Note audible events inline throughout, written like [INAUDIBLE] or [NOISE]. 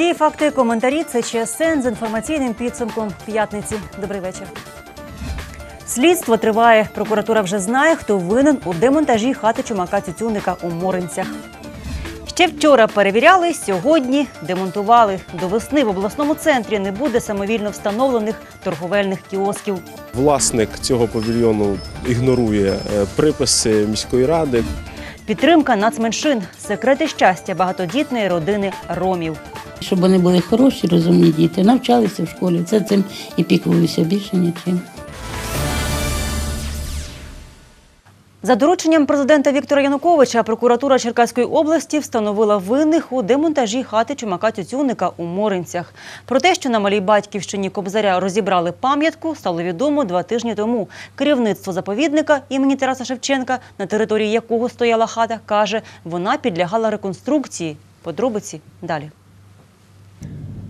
Події, факти, коментарі. Це ЧСН з інформаційним підсумком п'ятниці. Добрий вечір. Слідство триває. Прокуратура вже знає, хто винен у демонтажі хати чумака Цюцюника у Моринцях. Ще вчора перевіряли, сьогодні демонтували. До весни в обласному центрі не буде самовільно встановлених торговельних кіосків. Власник цього павільйону ігнорує е, приписи міської ради. Підтримка нацменшин секрети щастя багатодітної родини ромів. Щоб вони були хороші, розумні діти, навчалися в школі. Це цим і піклуюся більше нічим. За дорученням президента Віктора Януковича прокуратура Черкаської області встановила винних у демонтажі хати чумака Тютюника у Моринцях. Про те, що на малій батьківщині Кобзаря розібрали пам'ятку, стало відомо два тижні тому. Керівництво заповідника імені Тараса Шевченка, на території якого стояла хата, каже, вона підлягала реконструкції. Подробиці далі.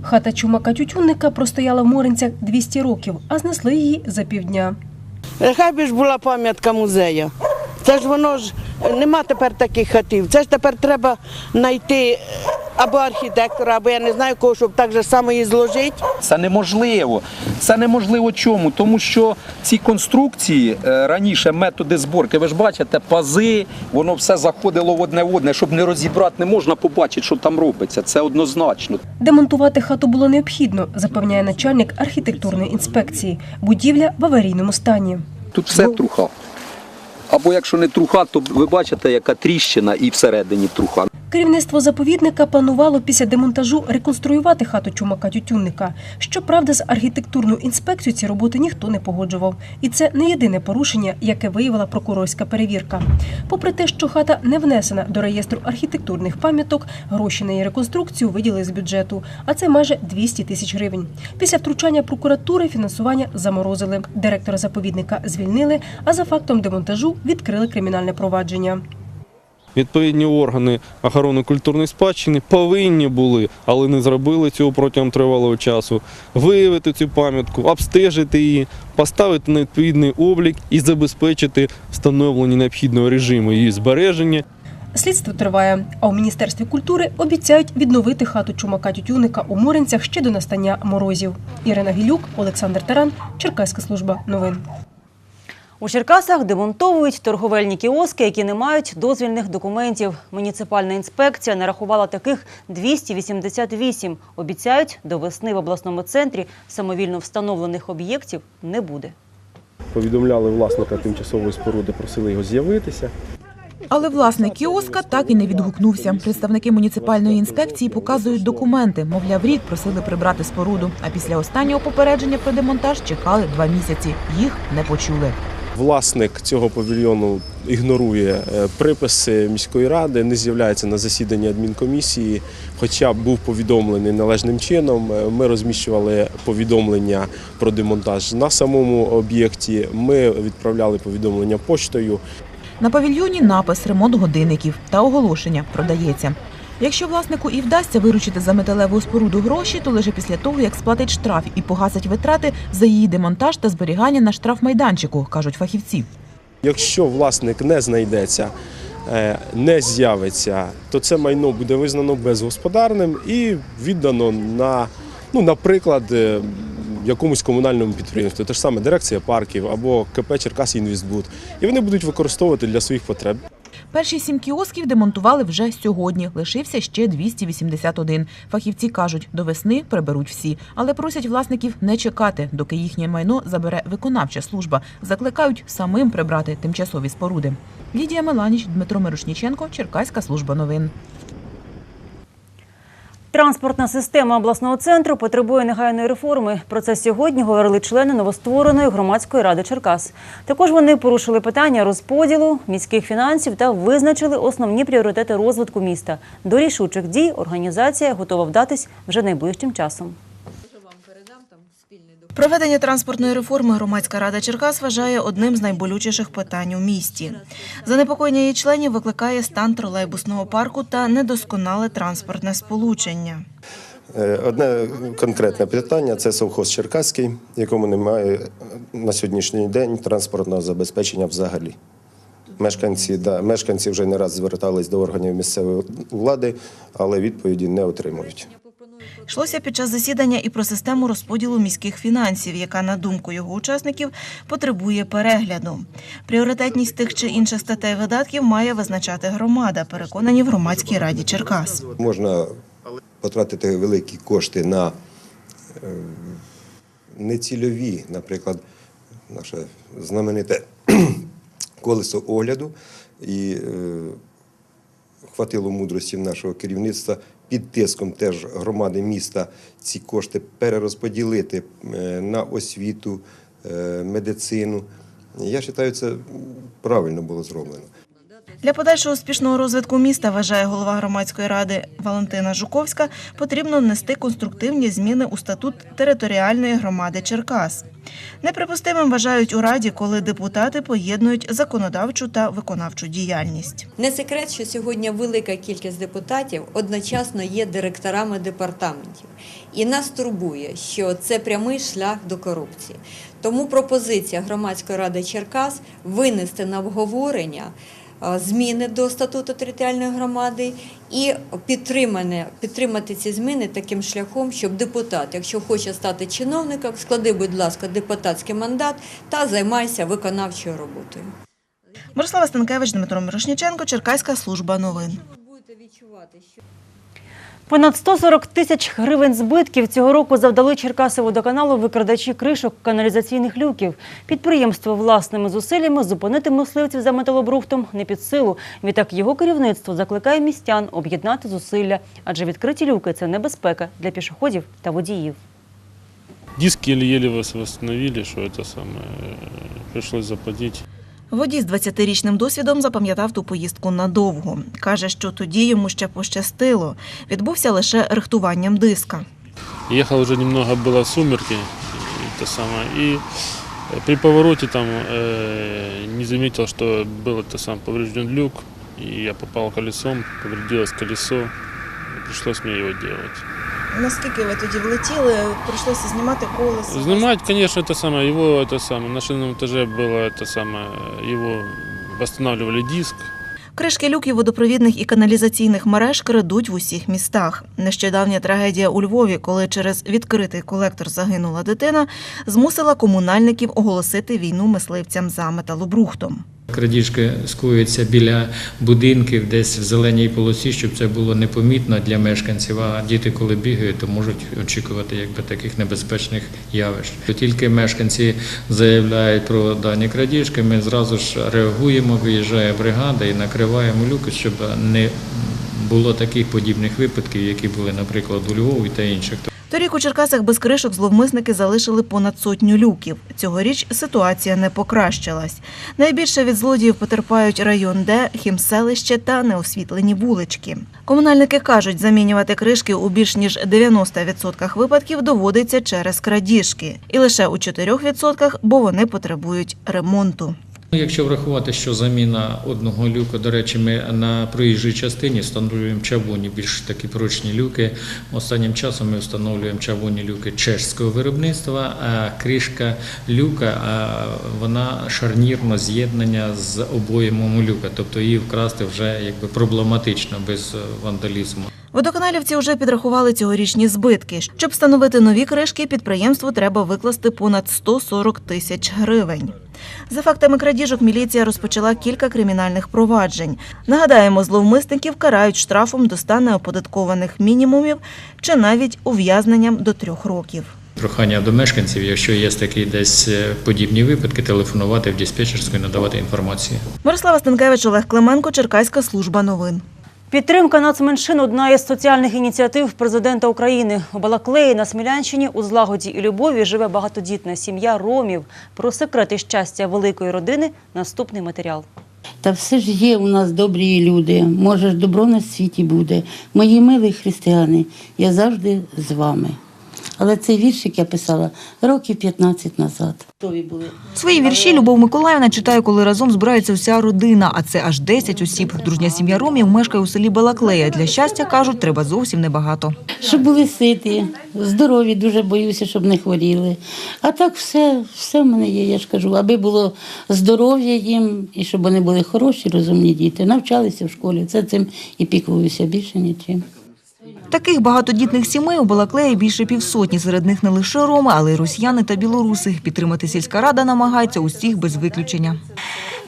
Хата чумака Тютюнника простояла в Моринцях 200 років, а знесли її за півдня. Хай би ж була пам'ятка музею. Це ж воно ж нема тепер таких хатів. Це ж тепер треба знайти або архітектора, або я не знаю кого, щоб так же само її зложити. Це неможливо. Це неможливо чому? Тому що ці конструкції е, раніше методи зборки, ви ж бачите, пази, воно все заходило в одне в одне, щоб не розібрати, не можна побачити, що там робиться. Це однозначно. Демонтувати хату було необхідно, запевняє начальник архітектурної інспекції. Будівля в аварійному стані. Тут все труха. Або якщо не труха, то ви бачите, яка тріщина і всередині труха. Керівництво заповідника планувало після демонтажу реконструювати хату чумака Тютюнника. Щоправда, з архітектурною інспекцією ці роботи ніхто не погоджував. І це не єдине порушення, яке виявила прокурорська перевірка. Попри те, що хата не внесена до реєстру архітектурних пам'яток, гроші на її реконструкцію виділили з бюджету, а це майже 200 тисяч гривень. Після втручання прокуратури фінансування заморозили. Директора заповідника звільнили, а за фактом демонтажу відкрили кримінальне провадження. Відповідні органи охорони культурної спадщини повинні були, але не зробили цього протягом тривалого часу, виявити цю пам'ятку, обстежити її, поставити на відповідний облік і забезпечити встановлення необхідного режиму її збереження Слідство триває, а у міністерстві культури обіцяють відновити хату чумака Тютюника у Моринцях ще до настання морозів. Ірина Гілюк, Олександр Таран, Черкаська служба новин. У Черкасах демонтовують торговельні кіоски, які не мають дозвільних документів. Муніципальна інспекція нарахувала таких 288. Обіцяють, до весни в обласному центрі самовільно встановлених об'єктів не буде. Повідомляли власника тимчасової споруди, просили його з'явитися. Але власник кіоска так і не відгукнувся. Представники муніципальної інспекції показують документи. Мовляв, рік просили прибрати споруду. А після останнього попередження про демонтаж чекали два місяці. Їх не почули. Власник цього павільйону ігнорує е, приписи міської ради, не з'являється на засіданні адмінкомісії, хоча був повідомлений належним чином. Е, Ми розміщували повідомлення про демонтаж на самому об'єкті. Ми відправляли повідомлення поштою. На павільйоні напис ремонт годинників та оголошення продається. Якщо власнику і вдасться виручити за металеву споруду гроші, то лише після того, як сплатить штраф і погасить витрати за її демонтаж та зберігання на штрафмайданчику, кажуть фахівці. Якщо власник не знайдеться, е, не з'явиться, то це майно буде визнано безгосподарним і віддано на, ну, наприклад, е, якомусь комунальному підприємству, те ж саме дирекція парків або КП Черкас Інвестбуд. І вони будуть використовувати для своїх потреб. Перші сім кіосків демонтували вже сьогодні. Лишився ще 281. Фахівці кажуть, до весни приберуть всі, але просять власників не чекати, доки їхнє майно забере виконавча служба. Закликають самим прибрати тимчасові споруди. Лідія Меланіч, Дмитро Мирошніченко, Черкаська служба новин. Транспортна система обласного центру потребує негайної реформи. Про це сьогодні говорили члени новоствореної громадської ради Черкас. Також вони порушили питання розподілу міських фінансів та визначили основні пріоритети розвитку міста. До рішучих дій організація готова вдатись вже найближчим часом. Проведення транспортної реформи громадська рада Черкас вважає одним з найболючіших питань у місті. Занепокоєння її членів викликає стан тролейбусного парку та недосконале транспортне сполучення. Е, Одне конкретне питання це совхоз Черкаський, якому немає на сьогоднішній день транспортного забезпечення взагалі. Мешканці, да, мешканці вже не раз звертались до органів місцевої влади, але відповіді не отримують. Йшлося під час засідання і про систему розподілу міських фінансів, яка, на думку його учасників, потребує перегляду. Пріоритетність тих чи інших статей видатків має визначати громада, переконані в громадській раді Черкас. Можна потратити великі кошти на е, нецільові, наприклад, наше знамените [CLEARS THROAT] колесо огляду. І е, хватило мудрості нашого керівництва під тиском теж громади міста ці кошти перерозподілити е, на освіту, е, медицину. Я вважаю, це правильно було зроблено. Для подальшого успішного розвитку міста, вважає голова громадської ради Валентина Жуковська, потрібно внести конструктивні зміни у статут територіальної громади Черкас. Неприпустимим вважають у раді, коли депутати поєднують законодавчу та виконавчу діяльність. Не секрет, що сьогодні велика кількість депутатів одночасно є директорами департаментів. І нас турбує, що це прямий шлях до корупції. Тому пропозиція громадської ради Черкас винести на обговорення зміни до статуту територіальної громади і підтримати ці зміни таким шляхом, щоб депутат, якщо хоче стати чиновником, склади, будь ласка, депутатський мандат та займайся виконавчою роботою. Мирослава Станкевич, Дмитро Мирошніченко, Черкаська служба новин. Що Понад 140 тисяч гривень збитків цього року завдали Черкасиводоканалу викрадачі кришок каналізаційних люків. Підприємство власними зусиллями зупинити мисливців за металобрухтом не під силу. Відтак його керівництво закликає містян об'єднати зусилля, адже відкриті люки це небезпека для пішоходів та водіїв. Диски еле-еле вос- восстановили, что это самое, э, пришлось заплатить. Водій з 20-річним досвідом запам'ятав ту поїздку надовго. Каже, що тоді йому ще пощастило. Відбувся лише рихтуванням диска. Ехал уже немного было сумерки, и, это самое, и э, при повороте там э, не заметил, что был это сам поврежден люк, и я попал колесом, повредилось колесо, и пришлось мне его делать. Наскільки ви тоді влетіли, прийшлося знімати колесо? Снимать, конечно, это самое, его это самое, на шинном этаже было это самое, его восстанавливали диск, Кришки люків водопровідних і каналізаційних мереж крадуть в усіх містах. Нещодавня трагедія у Львові, коли через відкритий колектор загинула дитина, змусила комунальників оголосити війну мисливцям за металобрухтом. Крадіжки скуються біля будинків, десь в зеленій полосі, щоб це було непомітно для мешканців. А діти, коли бігають, то можуть очікувати якби таких небезпечних явищ. Тільки мешканці заявляють про дані крадіжки, ми зразу ж реагуємо, виїжджає бригада і накриваємо люки, щоб не було таких подібних випадків, які були, наприклад, у Львові та інших. Торік у Черкасах без кришок зловмисники залишили понад сотню люків. Цьогоріч ситуація не покращилась. Найбільше від злодіїв потерпають район Д, хімселище та неосвітлені вулички. Комунальники кажуть, замінювати кришки у більш ніж 90% випадків доводиться через крадіжки. І лише у 4% бо вони потребують ремонту. Ну, Якщо врахувати, що заміна одного люку, до речі, ми на проїжджій частині встановлюємо чавунні більш такі прочні люки. Останнім часом ми встановлюємо чавунні люки чешського виробництва, а кришка люка вона шарнірно з'єднання з обоємом люка, тобто її вкрасти вже якби проблематично без е, вандалізму. Водоканалівці вже підрахували цьогорічні збитки. Щоб встановити нові кришки, підприємству треба викласти понад 140 тисяч гривень. За фактами крадіжок міліція розпочала кілька кримінальних проваджень. Нагадаємо, зловмисників карають штрафом до 100 неоподаткованих мінімумів чи навіть ув'язненням до трьох років. Прохання до мешканців, якщо є такі десь е, подібні випадки, телефонувати в диспетчерську і надавати інформацію. Мирослава Станкевич, Олег Клименко, Черкаська служба новин. Підтримка нацменшин – одна із соціальних ініціатив президента України. У Балаклеї на Смілянщині у злагоді і любові живе багатодітна сім'я ромів. Про секрети щастя великої родини – наступний матеріал. Та все ж є у нас добрі люди. Може добро на світі буде. Мої милі християни, я завжди з вами. Але цей віршик я писала років 15 назад. Свої вірші Любов Миколаївна читає, коли разом збирається вся родина, а це аж 10 осіб. Дружня сім'я Ромів мешкає у селі Балаклея. Для щастя, кажуть, треба зовсім небагато. Щоб були ситі, здорові, дуже боюся, щоб не хворіли. А так все, все в мене є, я ж кажу, аби було здоров'я їм, і щоб вони були хороші, розумні діти, навчалися в школі. Це цим і піклуюся більше нічим. Таких багатодітних сімей у Балаклеї більше півсотні. Серед них не лише роми, але й росіяни та білоруси. Підтримати сільська рада намагається усіх без виключення.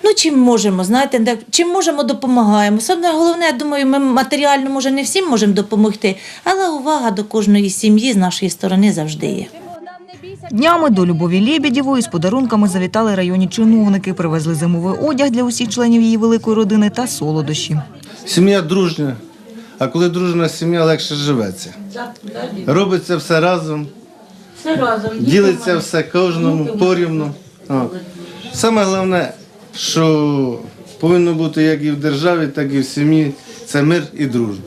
Ну, чим можемо, знаєте, де- чим можемо, допомагаємо. Саме головне, я думаю, ми матеріально, може, не всім можемо допомогти, але увага до кожної сім'ї з нашої сторони завжди є. Днями до Любові Лєбєдєвої з подарунками завітали районні чиновники. Привезли зимовий одяг для усіх членів її великої родини та солодощі. Сім'я дружня, а коли дружна сім'я, легше живеться. Робиться все разом, Все разом. ділиться все кожному порівну. Саме головне, що повинно бути як і в державі, так і в сім'ї, це мир і дружба.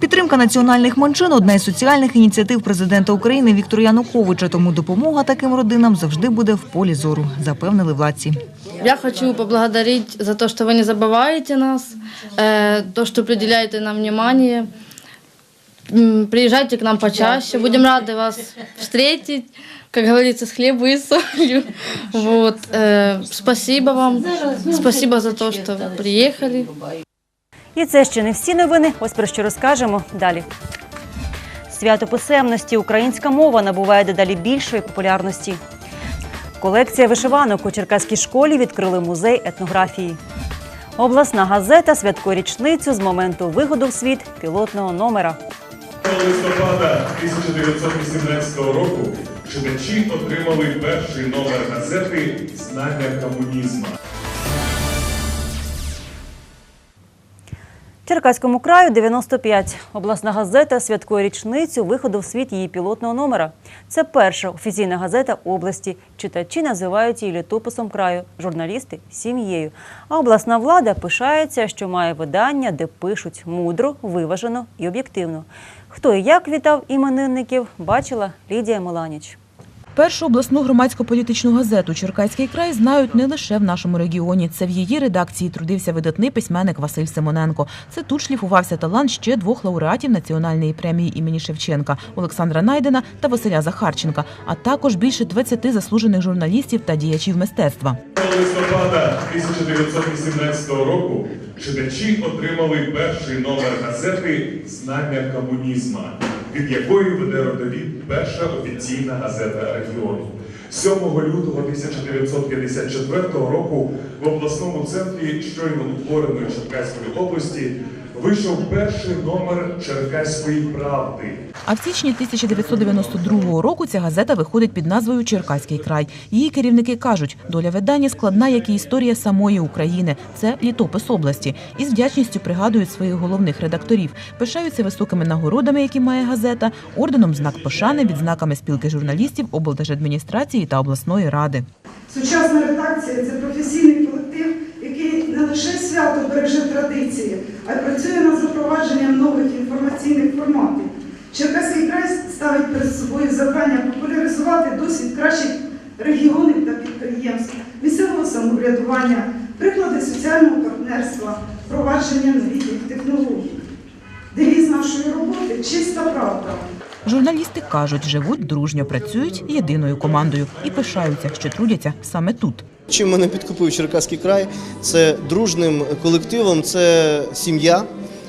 Підтримка національних меншин – одна із соціальних ініціатив президента України Віктора Януковича. Тому допомога таким родинам завжди буде в полі зору, запевнили владці. Я хочу поблагодарить за то, что вы не забываете нас, э, то, что приділяєте нам внимание. М, Приезжайте к нам почаще, будем рады вас встретить, как говорится, с хлебом и солью. Вот. э, Спасибо вам, спасибо за то, что вы приехали. І це ще не всі новини. Ось про що розкажемо далі. Свято писемності українська мова набуває дедалі більшої популярності. Колекція вишиванок у Черкаській школі відкрили музей етнографії. Обласна газета святкує річницю з моменту виходу в світ пілотного номера. листопада 1918 року читачі отримали перший номер газети Знання комунізму. Черкаському краю 95. Обласна газета святкує річницю виходу в світ її пілотного номера. Це перша офіційна газета області. Читачі називають її літописом краю, журналісти сім'єю. А обласна влада пишається, що має видання, де пишуть мудро, виважено і об'єктивно. Хто і як вітав іменинників, бачила Лідія Меланіч. Першу обласну громадсько-політичну газету Черкаський край знають не лише в нашому регіоні. Це в її редакції трудився видатний письменник Василь Симоненко. Це тут шліфувався талант ще двох лауреатів національної премії імені Шевченка Олександра Найдена та Василя Захарченка, а також більше 20 заслужених журналістів та діячів мистецтва. листопада 1918 року читачі отримали перший номер газети Знання комунізму, від якої веде родовід перша офіційна газета регіону. 7 лютого 1954 року в обласному центрі щойно утвореної Черкаської області вийшов перший номер Черкаської правди. А в січні 1992 року ця газета виходить під назвою Черкаський край. Її керівники кажуть, доля видання складна, як і історія самої України. Це літопис області. І з вдячністю пригадують своїх головних редакторів. Пишаються високими нагородами, які має газета, орденом знак пошани, відзнаками спілки журналістів, облдержадміністрації та обласної ради. Сучасна редакція це професійний лише свято береже традиції, а й працює над запровадженням нових інформаційних форматів. Черкаський край ставить перед собою завдання популяризувати досвід кращих регіонів та підприємств, місцевого самоврядування, приклади соціального партнерства, впровадження новітніх технологій. Девіз нашої роботи чиста правда. Журналісти кажуть, живуть дружньо, працюють єдиною командою і пишаються, що трудяться саме тут. Чим мене підкупив Черкаський край, це дружним колективом, це сім'я,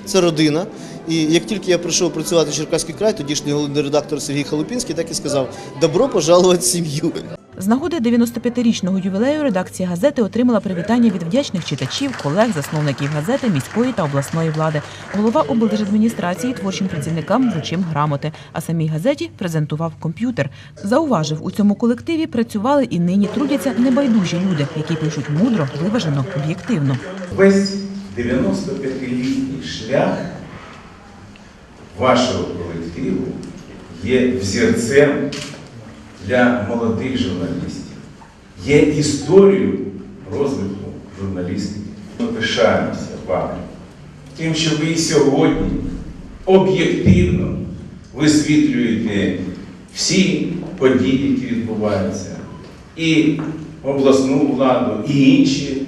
це родина. І як тільки я прийшов працювати в Черкаський край, тодішній головний редактор Сергій Халупінський так і сказав: добро пожалувати сім'ю. З нагоди 95-річного ювілею редакція газети отримала привітання від вдячних читачів, колег, засновників газети, міської та обласної влади. Голова облдержадміністрації творчим працівникам вручив грамоти, а самій газеті презентував комп'ютер. Зауважив, у цьому колективі працювали і нині трудяться небайдужі люди, які пишуть мудро, виважено, об'єктивно. Весь 95-літній шлях вашого колективу є взірцем для молодих журналістів, є історією розвитку журналістики. Ми пишаємося вами, тим, що ви сьогодні об'єктивно висвітлюєте всі події, які відбуваються, і обласну владу, і інші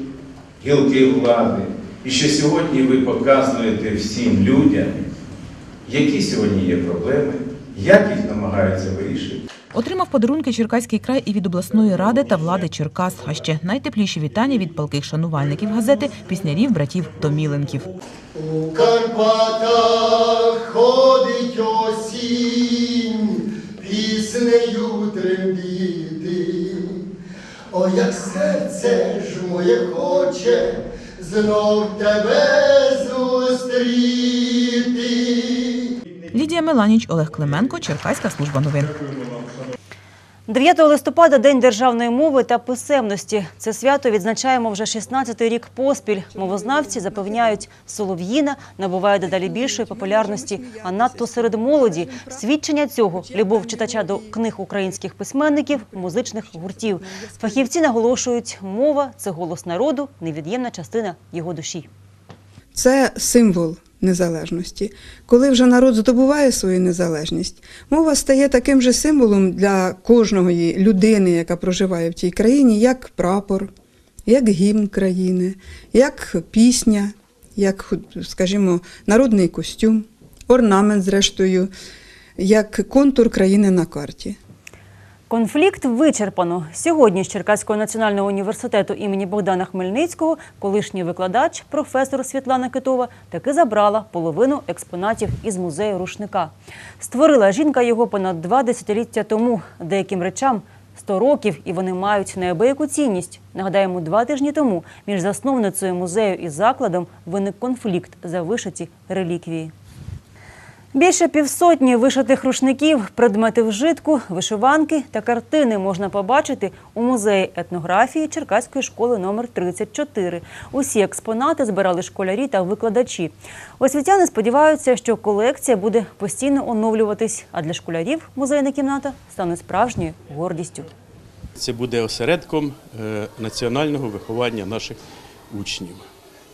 гілки влади. І що сьогодні ви показуєте всім людям, які сьогодні є проблеми, як їх намагаються вирішити. Отримав подарунки Черкаський край і від обласної ради та влади Черкас. А ще найтепліші вітання від палких шанувальників газети піснярів братів Томіленків. У Карпатах ходить осінь, піснею трембіти. О, як серце ж моє хоче, знов тебе зустріти. Лідія Меланіч, Олег Клименко, Черкаська служба новин. 9 листопада – День державної мови та писемності. Це свято відзначаємо вже 16-й рік поспіль. Мовознавці запевняють, солов'їна набуває дедалі більшої популярності, а надто серед молоді. Свідчення цього – любов читача до книг українських письменників, музичних гуртів. Фахівці наголошують, мова – це голос народу, невід'ємна частина його душі. Це символ незалежності. Коли вже народ здобуває свою незалежність, мова стає таким же символом для кожної людини, яка проживає в тій країні, як прапор, як гімн країни, як пісня, як, скажімо, народний костюм, орнамент, зрештою, як контур країни на карті. Конфлікт вичерпано. Сьогодні з Черкаського національного університету імені Богдана Хмельницького колишній викладач, професор Світлана Китова, таки забрала половину експонатів із музею рушника. Створила жінка його понад два десятиліття тому. Деяким речам 100 років, і вони мають неабияку цінність. Нагадаємо, два тижні тому між засновницею музею і закладом виник конфлікт за вишиті реліквії. Більше півсотні вишитих рушників, предмети вжитку, вишиванки та картини можна побачити у музеї етнографії Черкаської школи номер 34. Усі експонати збирали школярі та викладачі. Освітяни сподіваються, що колекція буде постійно оновлюватись, а для школярів музейна кімната стане справжньою гордістю. Це буде осередком е, національного виховання наших учнів.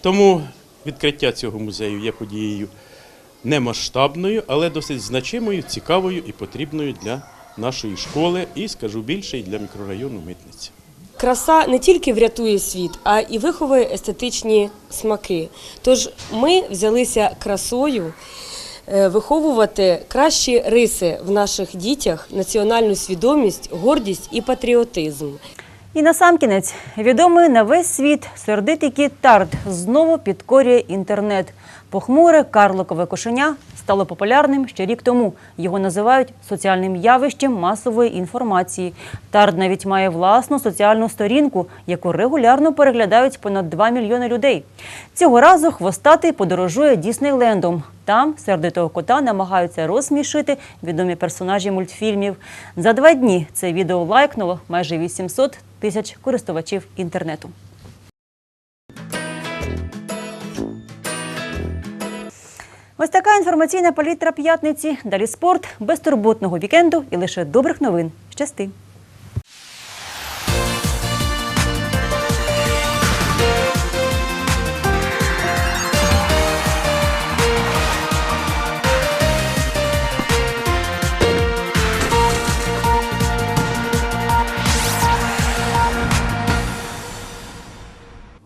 Тому відкриття цього музею є подією не масштабною, але досить значимою, цікавою і потрібною для нашої школи і, скажу більше, і для мікрорайону Митниця. Краса не тільки врятує світ, а і виховує естетичні смаки. Тож ми взялися красою е, виховувати кращі риси в наших дітях, національну свідомість, гордість і патріотизм. І насамкінець, відомий на весь світ сердитий кіт Тарт знову підкорює інтернет. Похмуре карликове кошеня стало популярним ще рік тому. Його називають соціальним явищем масової інформації. Тарт навіть має власну соціальну сторінку, яку регулярно переглядають понад 2 мільйони людей. Цього разу хвостатий подорожує Діснейлендом. Там сердитого кота намагаються розсмішити відомі персонажі мультфільмів. За два дні це відео лайкнуло майже 800 тисяч користувачів інтернету. Ось така інформаційна палітра п'ятниці. Далі спорт, безтурботного вікенду і лише добрих новин. Щасти!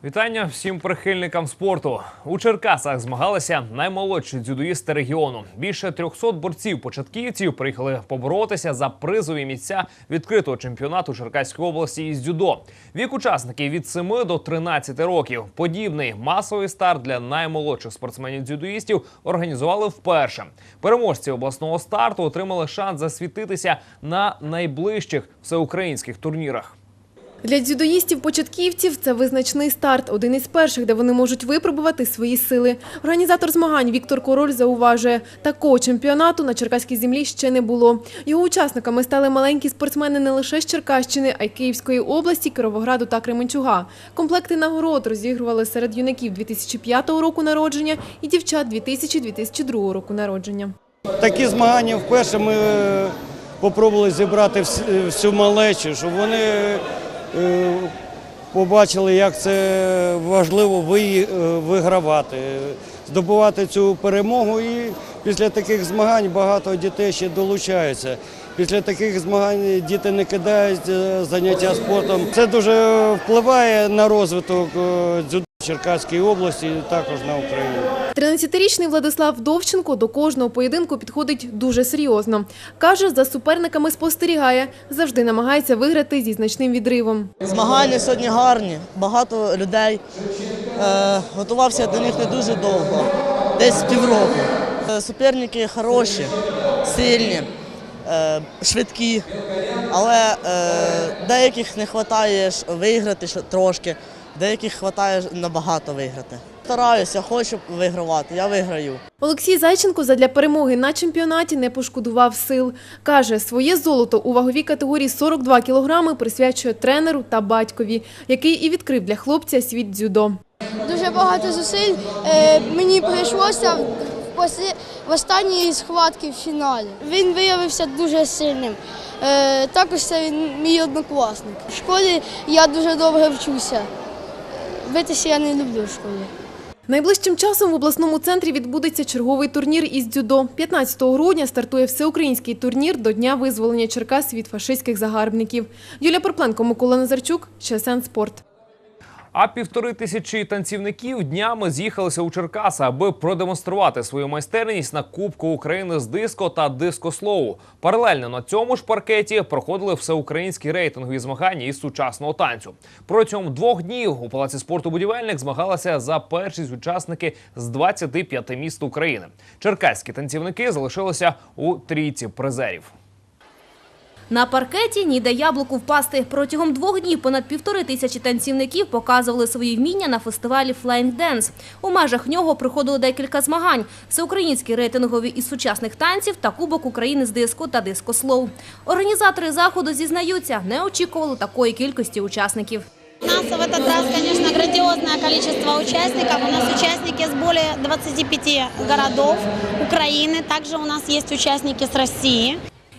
Вітання всім прихильникам спорту. У Черкасах змагалися наймолодші дзюдоїсти регіону. Більше 300 борців-початківців приїхали поборотися за призові місця відкритого чемпіонату Черкаської області із дзюдо. Вік учасників від 7 до 13 років. Подібний масовий старт для наймолодших спортсменів-дзюдоїстів організували вперше. Переможці обласного старту отримали шанс засвітитися на найближчих всеукраїнських турнірах. Для дзюдоїстів-початківців це визначний старт, один із перших, де вони можуть випробувати свої сили. Організатор змагань Віктор Король зауважує, такого чемпіонату на черкаській землі ще не було. Його учасниками стали маленькі спортсмени не лише з Черкащини, а й Київської області, Кировограду та Кременчуга. Комплекти нагород розігрували серед юнаків 2005 року народження і дівчат 2000-2002 року народження. Такі змагання вперше ми е, попробували зібрати всю малечу, щоб вони е, побачили, як це важливо е, вигравати, здобувати цю перемогу. І після таких змагань багато дітей ще долучаються. Після таких змагань діти не кидають е, заняття спортом. Це дуже впливає на розвиток е, дзюдо Черкаській області і також на Україну. 13-річний Владислав Довченко до кожного поєдинку підходить дуже серйозно. Каже, за суперниками спостерігає, завжди намагається виграти зі значним відривом. Змагання сьогодні гарні, багато людей. Е, готувався до них не дуже довго, десь півроку. Е, суперники хороші, сильні, е, швидкі, але деяких не вистачає виграти трошки. Деяких вистачає набагато виграти. Стараюся, хочу вигравати, я виграю. Олексій Зайченко задля перемоги на чемпіонаті не пошкодував сил. Каже, своє золото у ваговій категорії 42 кілограми присвячує тренеру та батькові, який і відкрив для хлопця світ дзюдо. Дуже багато зусиль е, мені прийшлося в, останній схватці в фіналі. Він виявився дуже сильним. Е, також це він мій однокласник. В школі я дуже довго вчуся. Битися я не люблю в школі. Найближчим часом в обласному центрі відбудеться черговий турнір із дзюдо. 15 грудня стартує всеукраїнський турнір до Дня визволення Черкас від фашистських загарбників. Юлія Порпленко, Микола Назарчук, ЧСН Спорт. А півтори тисячі танцівників днями з'їхалися у Черкаси, аби продемонструвати свою майстерність на Кубку України з диско та дискослоу. Паралельно на цьому ж паркеті проходили всеукраїнські рейтингові змагання із сучасного танцю. Протягом двох днів у палаці спорту будівельник змагалися за першість учасники з 25 міст України. Черкаські танцівники залишилися у трійці призерів. На паркеті ніде яблуку впасти. Протягом двох днів понад півтори тисячі танцівників показували свої вміння на фестивалі Flying Dance. У межах нього проходило декілька змагань: всеукраїнські рейтингові із сучасних танців та Кубок України з диско та дискослоу. Організатори заходу зізнаються, не очікували такої кількості учасників. У нас в этот раз, конечно, грандиозное количество участников. У нас участники с более 25 городов Украины. Также у нас есть участники с России.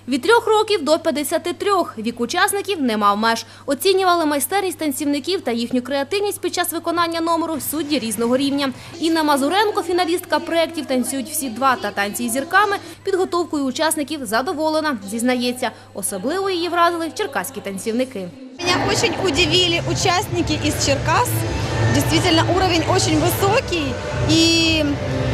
Від трьох років до 53. Вік учасників не мав меж. Оцінювали майстерність танцівників та їхню креативність під час виконання номеру судді різного рівня. Інна Мазуренко, фіналістка проєктів «Танцюють всі два» та «Танці із зірками» підготовкою учасників задоволена. Зізнається, особливо її вразили черкаські танцівники. Меня очень удивили участники из Черкас. Действительно, уровень очень высокий. И э,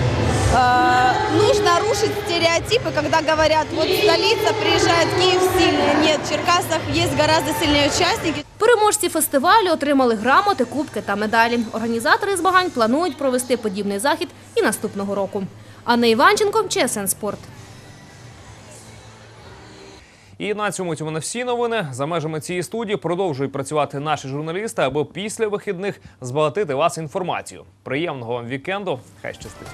нужно рушить стереотипы, когда говорят, вот столица приезжает в Киев сильная. Нет, в Черкасах есть гораздо сильнее участники. Переможці фестивалю отримали грамоти, кубки та медалі. Організатори змагань планують провести подібний захід і наступного року. Анна Іванченко, ЧСН Спорт. І на цьому цьому на всі новини. За межами цієї студії продовжують працювати наші журналісти, аби після вихідних збагатити вас інформацію. Приємного вам вікенду. Хай щастить.